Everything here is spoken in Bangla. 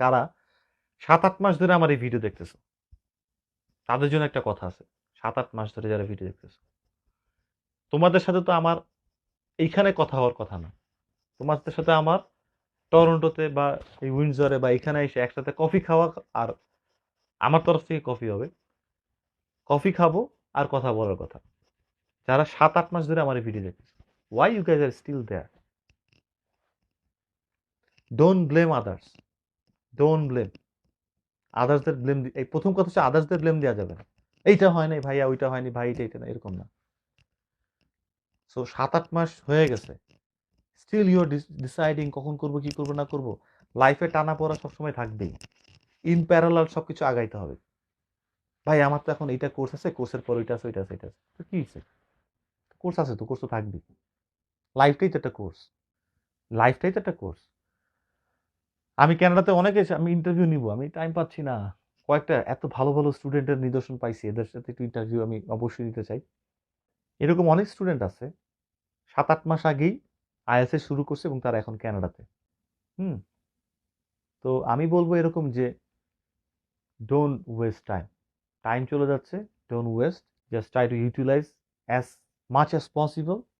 কারা সাত আট মাস ধরে আমার এই ভিডিও দেখতেছো। তাদের জন্য একটা কথা আছে সাত আট মাস ধরে যারা ভিডিও দেখতেছো। তোমাদের সাথে তো আমার এইখানে কথা হওয়ার কথা না। তোমাদের সাথে আমার টরন্টোতে বা এই উইন্ডজরে বা এখানে এসে একসাথে কফি খাওয়া আর আমার তরফ থেকে কফি হবে। কফি খাব আর কথা বলার কথা। যারা সাত আট মাস ধরে আমার এই ভিডিও দেখতেছে why you guys are still there don't blame others don't blame আদার্সদের blame এই প্রথম কথা হচ্ছে আদার্সদের ব্লেম দেওয়া যাবে না। এইটা হয় নাই ভাইয়া, ওইটা হয়নি ভাই এটা এটা না, এরকম না। সো সাত আট মাস হয়ে গেছে। স্টিল ইউর ডিসাইডিং কখন করব, কি করব, না করব। লাইফে টানা পড়া সবসময় থাকবেই। ইন প্যারালাল সব কিছু আগাইতে হবে। ভাই, আমার তো এখন এইটা কোর্স আছে কোর্সের পর ওইটা আছে ওইটা আছে এটা আছে। তো কি হয়েছে কোর্স আছে তো কোর্স তো থাকবেই। লাইফটাই তো একটা কোর্স লাইফটাই তো একটা কোর্স আমি ক্যানাডাতে অনেকে আমি ইন্টারভিউ নিব, আমি টাইম পাচ্ছি না। কয়েকটা এত ভালো ভালো স্টুডেন্টের নিদর্শন পাইছি, এদের সাথে একটু ইন্টারভিউ আমি অবশ্যই নিতে চাই। এরকম অনেক স্টুডেন্ট আছে সাত আট মাস আগেই আইএসএ শুরু করছে এবং তারা এখন ক্যানাডাতে হুম। তো আমি বলব এরকম যে ডোন্ট ওয়েস্ট টাইম টাইম চলে যাচ্ছে don't waste just try to utilise as much as possible